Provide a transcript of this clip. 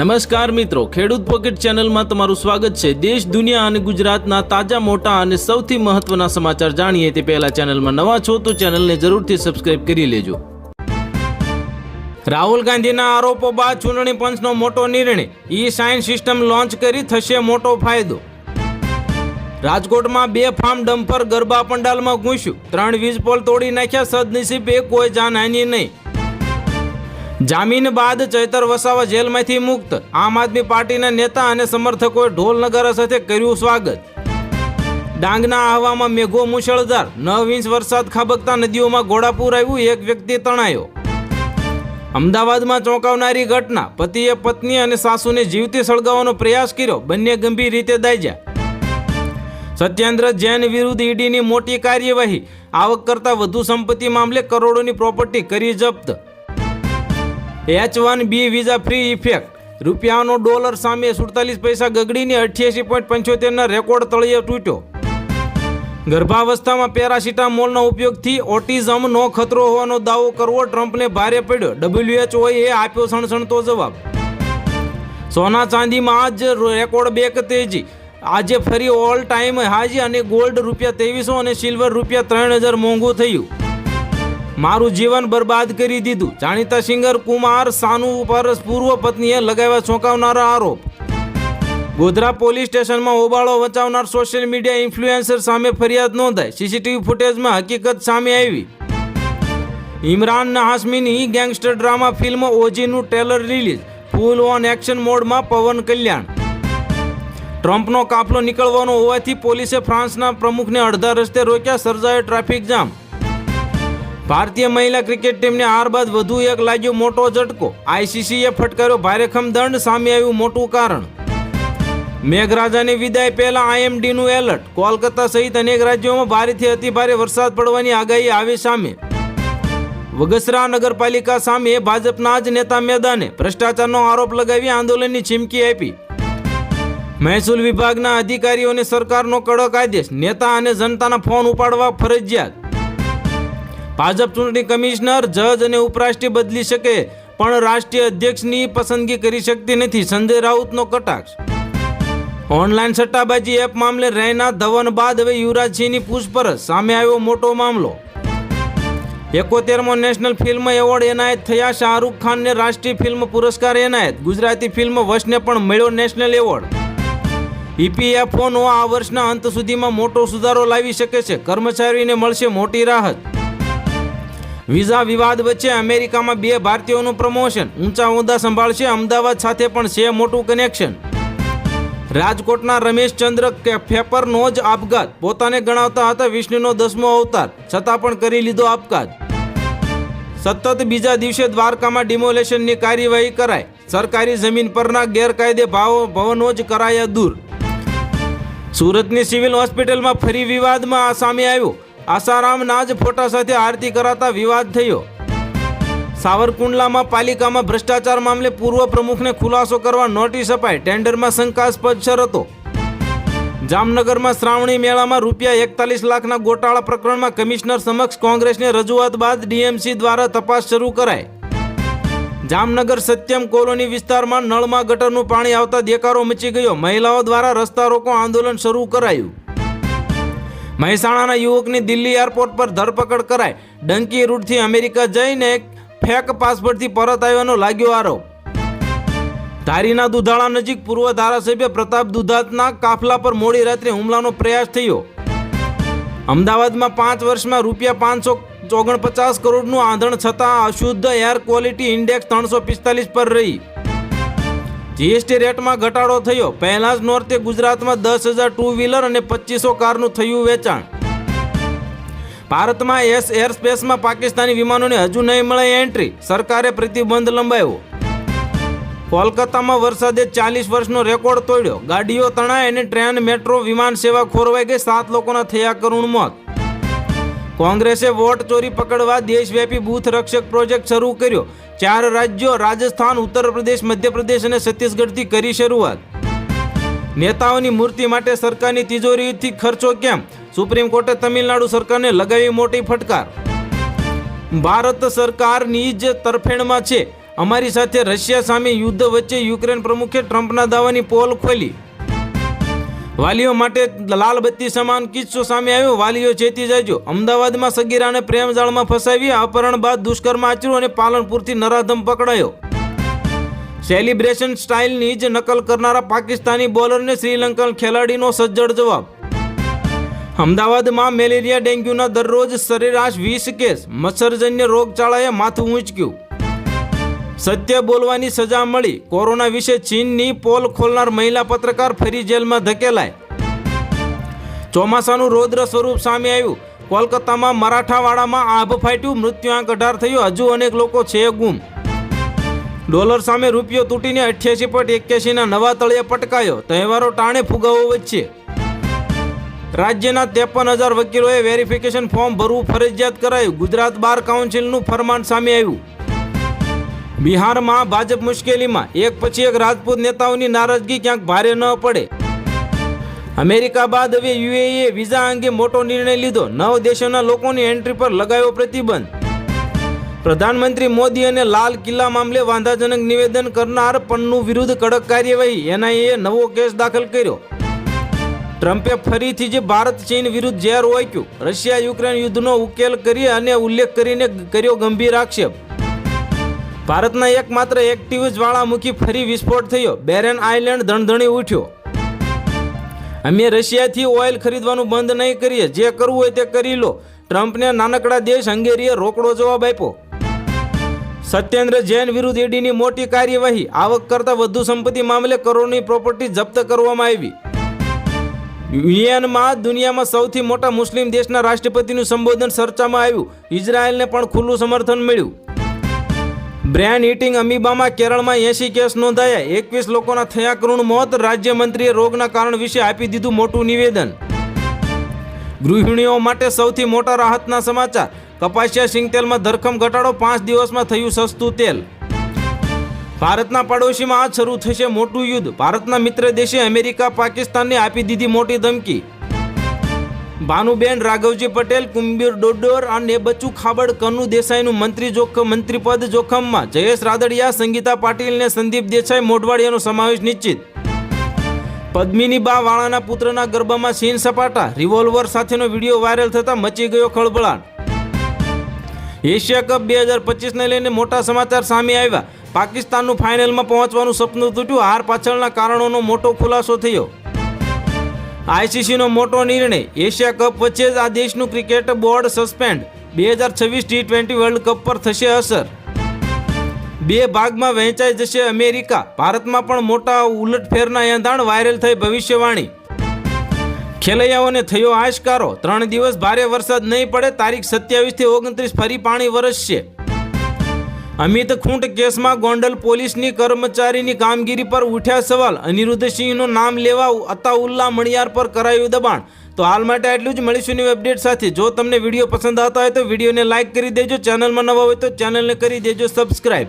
નમસ્કાર મિત્રો, ખેડૂત પોકેટ ચેનલમાં તમારું સ્વાગત છે. દેશ, દુનિયા અને ગુજરાતના તાજા, મોટા અને સૌથી મહત્વના સમાચાર જાણીએ તે પહેલા ચેનલમાં નવા છો તો ચેનલને જરૂરથી સબસ્ક્રાઇબ કરી લેજો. રાહુલ ગાંધીના આરોપો બાદ ચૂંટણી પંચનો મોટો નિર્ણય. ઈ સાઇન સિસ્ટમ લોન્ચ કરી થશે મોટો ફાયદો. રાજકોટમાં બે ફાર્મ ડમ્પર ગરબા પંડાલમાં ઘૂસ્યું. ત્રણ વીજ પોલ તોડી નાખ્યા, સદનસીબે કોઈ જાનહાની નહીં. જામીન બાદ ચૈતર વસાવા જેલમાંથી મુક્ત. આમ આદમી પાર્ટીના નેતા અને સમર્થકોએ ઢોલ સાથે કર્યું સ્વાગત. ડાંગના આહવામાં મેઘો મુશળધાર. નવ ઇંચ વરસાદ ખાબકતા નદીઓમાં ઘોડાપૂર આવ્યું એક વ્યક્તિ તણાયો. અમદાવાદમાં ચોંકાવનારી ઘટના. પતિએ પત્ની અને સાસુને જીવતી સળગાવવાનો પ્રયાસ કર્યો. બંને ગંભીર રીતે દાઝ્યા સત્યેન્દ્ર જૈન વિરુદ્ધ ઈડીની મોટી કાર્યવાહી. આવક કરતા વધુ સંપત્તિ મામલે કરોડોની પ્રોપર્ટી કરી જપ્ત. H one B visa free effect રૂપિયાનો ડોલર સામે સુડતાલીસ પૈસા ગગડીને અઠ્યાસી પોઈન્ટ પંચોતેરના રેકોર્ડ તળિયે તૂટ્યો. ગર્ભાવસ્થામાં પેરાસિટામોલના ઉપયોગથી ઓટિઝમનો ખતરો હોવાનો દાવો કરવો ટ્રમ્પને ભારે પડ્યો. ડબ્લ્યુએચઓએ આપ્યો સણસણતો જવાબ. સોના ચાંદીમાં આજ રેકોર્ડ બેક તેજી. આજે ફરી ઓલ ટાઈમ હાજી અને ગોલ્ડ રૂપિયા ત્રેવીસો અને સિલ્વર રૂપિયા ત્રણ હજાર મોંઘું થયું. મારું જીવન બરબાદ કરી દીધું. જાણીતા સિંગર કુમાર સાનુ ઉપર પૂર્વ પત્નીએ લગાવ્યા ચોંકાવનારા આરોપ. ગોધરા પોલીસ સ્ટેશનમાં હોબાળો વચાવનાર સોશિયલ મીડિયા ઇન્ફ્લુએન્સર સામે ફરિયાદ નોંધાઈ. સીસીટીવી ફૂટેજમાં હકીકત સામે આવી. ઇમરાન હાસમીની gangster drama film ઓજીનું trailer release. Full on action મોડમાં પવન કલ્યાણ. ટ્રમ્પનો કાફલો નીકળવાનો હોવાથી પોલીસે ફ્રાન્સના પ્રમુખને અડધા રસ્તે રોક્યા. સર્જાયો ટ્રાફિક જામ. ભારતીય મહિલા ક્રિકેટ ટીમને હાર બાદ વધુ એક લાગ્યો મોટો ઝટકો. આઈસીસીએ ફટકાર્યો ભારેખમ દંડ સામે આવ્યું મોટું કારણ. મેઘરાજાની વિદાય પહેલા આઈએમડીનું એલર્ટ. કોલકાતા સહિત અનેક રાજ્યોમાં ભારેથી અતિભારે વરસાદ પડવાની આગાહી આવી સામે. વગસરા નગરપાલિકા સામે ભાજપના જ નેતા મેદાને ભ્રષ્ટાચારનો આરોપ લગાવી આંદોલનની ચીમકી આપી. મહેસૂલ વિભાગના અધિકારીઓને સરકારનો કડક આદેશ, નેતા અને જનતાના ફોન ઉપાડવા ફરજિયાત. ભાજપ ચૂંટણી કમિશનર, જજ અને ઉપરાષ્ટ્રીય બદલી શકે, પણ રાષ્ટ્રીય અધ્યક્ષની પસંદગી કરી શકતી નથી. સંજય રાઉતનો કટાક્ષ. ઓનલાઈન સટ્ટાબાજી એપ મામલે રૈના ધવન બાદ હવે યુવરાજસિંહની પૂછપરછ. સામે આવ્યો મોટો મામલો. એકોતેરમો નેશનલ ફિલ્મ એવોર્ડ એનાયત થયા. શાહરૂખ ખાનને રાષ્ટ્રીય ફિલ્મ પુરસ્કાર એનાયત. ગુજરાતી ફિલ્મ વશને પણ મળ્યો નેશનલ એવોર્ડ. ઈપીએફઓનો આ વર્ષના અંત સુધીમાં મોટો સુધારો લાવી શકે છે. કર્મચારીને મળશે મોટી રાહત. વિઝા વિવાદ વચ્ચે અમેરિકામાં બે ભારતીયોનું પ્રમોશન. ઊંચા હોદ્દા સંભાળશે અમદાવાદ સાથે પણ છે મોટું કનેક્શન રાજકોટના રમેશચંદ્ર ફેપરનો જ આપઘાત. પોતાને ગણાવતા હતા વિષ્ણુનો દસમો અવતાર. છતાં પણ કરી લીધો આપઘાત. સતત બીજા દિવસે દ્વારકામાં ડિમોલેશનની કાર્યવાહી કરાય સરકારી જમીન પરના ગેરકાયદે ભાવો, ભવનો જ કરાયા દૂર. સુરતની સિવિલ હોસ્પિટલમાં ફરી વિવાદમાં આ સામે આવ્યો. આસારામના જ ફોટા સાથે આરતી કરાતા વિવાદ થયો. સાવરકુંડલામાં પાલિકામાં ભ્રષ્ટાચાર મામલે પૂર્વ પ્રમુખને ખુલાસો કરવા નોટિસ અપાઈ. ટેન્ડરમાં શંકાસ્પદ શરતો. જામનગરમાં શ્રાવણી મેળામાં રૂપિયા એકતાલીસ લાખના ગોટાળા પ્રકરણમાં કમિશનર સમક્ષ કોંગ્રેસને રજૂઆત બાદ ડીએમસી દ્વારા તપાસ શરૂ કરાઈ. જામનગર સત્યમ કોલોની વિસ્તારમાં નળમાં ગટરનું પાણી આવતા દેકારો મચી ગયો. મહિલાઓ દ્વારા રસ્તા રોકો આંદોલન શરૂ કરાયું. મહેસાણાના યુવકની દિલ્હી એરપોર્ટ પર ધરપકડ કરાઈ. ડંકી રૂટથી અમેરિકા જઈને ફેક પાસપોર્ટથી પરત આવ્યાનો લાગ્યો આરોપ. ધારીના દુધાળા નજીક પૂર્વ ધારાસભ્ય પ્રતાપ દુધાતના કાફલા પર મોડી રાત્રે હુમલાનો પ્રયાસ થયો. અમદાવાદમાં પાંચ વર્ષમાં રૂપિયા પાંચસો ઓગણપચાસ કરોડનું આંધણ છતાં અશુદ્ધ એર ક્વોલિટી ઇન્ડેક્સ ત્રણસો પિસ્તાલીસ પર રહી. જીએસટી રેટમાં ઘટાડો થયો. પહેલા જ નોર્તે ગુજરાતમાં દસ હજાર ટુ વ્હીલર અને પચીસો કારનું થયું વેચાણ. ભારતમાં એસ એર સ્પેસમાં પાકિસ્તાની વિમાનોને હજુ નહીં મળે એન્ટ્રી. સરકારે પ્રતિબંધ લંબાવ્યો. કોલકાતામાં વરસાદે ચાલીસ વર્ષનો રેકોર્ડ તોડ્યો. ગાડીઓ તણાઈ અને ટ્રેન, મેટ્રો, વિમાન સેવા ખોરવાઈ ગઈ. સાત લોકોના થયા કરુણ મોત. કોંગ્રેસે વોટ ચોરી પકડવા દેશવ્યાપી બૂથ રક્ષક પ્રોજેક્ટ શરૂ કર્યો. ચાર રાજ્યો રાજસ્થાન, ઉત્તર પ્રદેશ મધ્યપ્રદેશ અને છત્તીસગઢથી કરી શરૂઆત. નેતાઓની મૂર્તિ માટે સરકારની તિજોરીથી ખર્ચો કેમ? સુપ્રીમ કોર્ટે તમિલનાડુ સરકારને લગાવી મોટી ફટકાર. ભારત સરકારની જ તરફેણમાં છે. અમારી સાથે રશિયા સામે યુદ્ધ વચ્ચે યુક્રેન પ્રમુખે ટ્રમ્પના દાવાની પોલ ખોલી. વાલીઓ માટે લાલ બત્તી સમાન કિસ્સો સામે આવ્યો. વાલીઓ ચેતી જજો અમદાવાદમાં સગીરાને પ્રેમ જાળમાં ફસાવી અપહરણ બાદ દુષ્કર્મ આચર્યું અને પાલનપુરથી નરાધમ પકડાયો. સેલિબ્રેશન સ્ટાઇલની જ નકલ કરનારા પાકિસ્તાની બોલરને શ્રીલંકન ખેલાડીનો સજ્જડ જવાબ. અમદાવાદમાં મેલેરિયા ડેન્ગ્યુના દરરોજ સરેરાશ વીસ કેસ. મચ્છરજન્ય રોગચાળાએ માથું ઊંચક્યું. સત્ય બોલવાની સજા મળી. કોરોના વિશે ચીનની પોલ ખોલનાર મહિલા પત્રકાર ફરી જેલમાં ધકેલાય. ચોમાસાનું રૌદ્ર સ્વરૂપ સામે આવ્યું. કોલકાતામાં મરાઠાવાડામાં આભ ફાટ્યું. મૃત્યુઆંક અઢાર થયો. હજુ અનેક લોકો છે ગુમ. ડોલર સામે રૂપિયો તૂટીને અઠ્યાસી પોઈન્ટ એક્યાસીના નવા તળિયે પટકાયો. તહેવારો ટાણે ફુગાવો વચ્ચે. રાજ્યના ત્રેપન હજાર વકીલોએ વેરિફિકેશન ફોર્મ ભરવું ફરજિયાત કરાયું. ગુજરાત બાર કાઉન્સિલનું ફરમાન સામે આવ્યું. બિહારમાં ભાજપ મુશ્કેલીમાં. એક પછી એક રાજપૂત નેતાઓની નારાજગી ક્યાંક ભારે ન પડે. અમેરિકા બાદ હવે યુએઈએ વિઝા અંગે મોટો નિર્ણય લીધો. નવ દેશોના લોકોની એન્ટ્રી પર લગાવ્યો પ્રતિબંધ. પ્રધાનમંત્રી મોદી અને લાલ કિલ્લા મામલે વાંધાજનક નિવેદન કરનાર પન્નુ વિરુદ્ધ કડક કાર્યવાહી. એનઆઈએ નવો કેસ દાખલ કર્યો. ટ્રમ્પે ફરીથી જે ભારત ચીન વિરુદ્ધ ઝેર ઓક્યું રશિયા યુક્રેન યુદ્ધનો ઉકેલ કરી અને ઉલ્લેખ કરીને કર્યો ગંભીર આક્ષેપ. ભારતના એકમાત્ર એક્ટિવ જ્વાળામુખી ફરી વિસ્ફોટ થયો. બેરેન આઇલેન્ડ ધણધણી ઉઠ્યો. અમે રશિયાથી ઓઇલ ખરીદવાનું બંધ નહીં કરીએ. જે કરવું હોય તે કરી લો. ટ્રમ્પને નાનકડા દેશ હંગેરીએ રોકડો જવાબ આપ્યો. સત્યેન્દ્ર જૈન વિરુદ્ધ ઈડીની મોટી કાર્યવાહી. આવક કરતાં વધુ સંપત્તિ મામલે કરોડની પ્રોપર્ટી જપ્ત કરવામાં આવી. યુએનમાં દુનિયામાં સૌથી મોટા મુસ્લિમ દેશના રાષ્ટ્રપતિનું સંબોધન ચર્ચામાં આવ્યું. ઇઝરાયલને પણ ખુલ્લું સમર્થન મળ્યું. બ્રેન હિટિંગ અમીબામાં કેરળમાં એસી કેસ નોંધાયા. એકવીસ લોકોના થયા કરુણ મોત. રાજ્યમંત્રીએ રોગના કારણ વિશે આપી દીધું મોટું નિવેદન. ગૃહિણીઓ માટે સૌથી મોટા રાહતના સમાચાર. કપાસિયા સિંગતેલમાં ધરખમ ઘટાડો પાંચ દિવસમાં થયું સસ્તું તેલ. ભારતના પડોશીમાં આજ શરૂ થશે મોટું યુદ્ધ. ભારતના મિત્ર દેશે અમેરિકા પાકિસ્તાનને આપી દીધી મોટી ધમકી. ભાનુબેન રાઘવજી પટેલ, કુંબીર ડોડોર અને બચુ ખાબડ કનુ દેસાઈનું મંત્રી જોખમ મંત્રીપદ જોખમમાં. જયેશ રાદડિયા, સંગીતા પાટીલ ને સંદીપ દેસાઈ મોઢવાડિયાનો સમાવેશ નિશ્ચિત. પદ્મિની બા વાળાના પુત્રના ગર્ભમાં સીન સપાટા. રિવોલ્વર સાથેનો વીડિયો વાયરલ થતાં મચી ગયો ખળભળાટ. એશિયા કપ બે હજાર પચીસને લઈને મોટા સમાચાર સામે આવ્યા. પાકિસ્તાનનું ફાઇનલમાં પહોંચવાનું સપનું તૂટ્યું. હાર પાછળના કારણોનો મોટો ખુલાસો થયો. આઈસીસીનો મોટો નિર્ણય એશિયા કપ વચ્ચે જ આ દેશનું ક્રિકેટ બોર્ડ સસ્પેન્ડ. બે હજાર છવ્વીસ ટી ટ્વેન્ટી વર્લ્ડ કપ પર થશે અસર. બે ભાગમાં વહેંચાઈ જશે અમેરિકા. ભારતમાં પણ મોટા ઉલટફેરના એંધાણ વાયરલ થઈ ભવિષ્યવાણી. ખેલૈયાઓને થયો આશકારો ત્રણ દિવસ ભારે વરસાદ નહીં પડે, તારીખ સત્યાવીસથી ઓગણત્રીસ ફરી પાણી વરસશે. અમિત ખૂંટ કેસમાં ગોંડલ પોલીસની કર્મચારીની કામગીરી પર ઉઠ્યા સવાલ. અનિરુદ્ધસિંહનું નામ લેવા અતાઉલ્લા મણિયાર પર કરાયું દબાણ. તો હાલ માટે આટલું જ. મળીશું ન્યૂ અપડેટ સાથે. જો તમને વીડિયો પસંદ આવતા હોય તો વિડીયોને લાઇક કરી દેજો. ચેનલમાં નવા હોય તો ચેનલને કરી દેજો. સબસ્ક્રાઇબ.